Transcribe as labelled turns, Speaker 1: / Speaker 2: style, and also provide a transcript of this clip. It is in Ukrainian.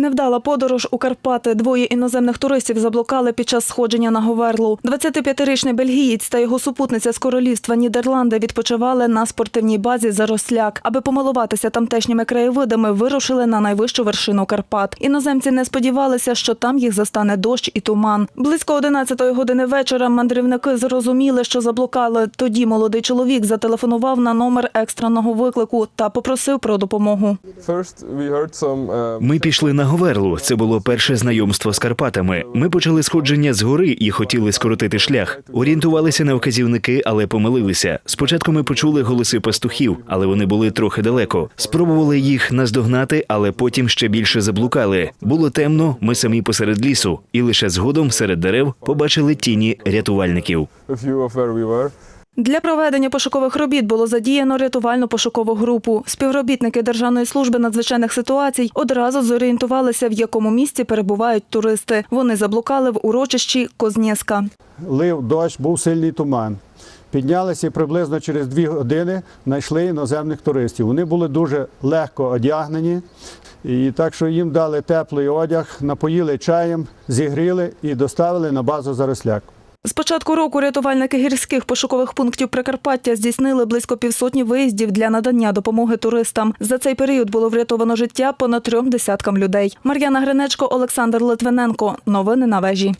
Speaker 1: Невдала подорож у Карпати. Двоє іноземних туристів заблукали під час сходження на Говерлу. 25-річний бельгієць та його супутниця з королівства Нідерланди відпочивали на спортивній базі Заросляк. Аби помилуватися тамтешніми краєвидами, вирушили на найвищу вершину Карпат. Іноземці не сподівалися, що там їх застане дощ і туман. Близько 11 години вечора мандрівники зрозуміли, що заблукали. Тоді молодий чоловік зателефонував на номер екстреного виклику та попросив про допомогу.
Speaker 2: Uh,
Speaker 3: Ми пішли на Говерлу. Це було перше знайомство з Карпатами. Ми почали сходження з гори і хотіли скоротити шлях. Орієнтувалися на вказівники, але помилилися. Спочатку ми почули голоси пастухів, але вони були трохи далеко. Спробували їх наздогнати, але потім ще більше заблукали. Було темно, ми самі посеред лісу, і лише згодом серед дерев побачили тіні рятувальників.
Speaker 1: Для проведення пошукових робіт було задіяно рятувально-пошукову групу. Співробітники Державної служби надзвичайних ситуацій одразу зорієнтувалися, в якому місці перебувають туристи. Вони заблукали в урочищі Кознєска.
Speaker 4: лив дощ, був сильний туман. Піднялися і приблизно через дві години знайшли іноземних туристів. Вони були дуже легко одягнені, і так що їм дали теплий одяг, напоїли чаєм, зігріли і доставили на базу Заросляк.
Speaker 1: З початку року рятувальники гірських пошукових пунктів Прикарпаття здійснили близько півсотні виїздів для надання допомоги туристам. За цей період було врятовано життя понад трьом десяткам людей. Мар'яна Гринечко, Олександр Литвиненко. Новини на вежі.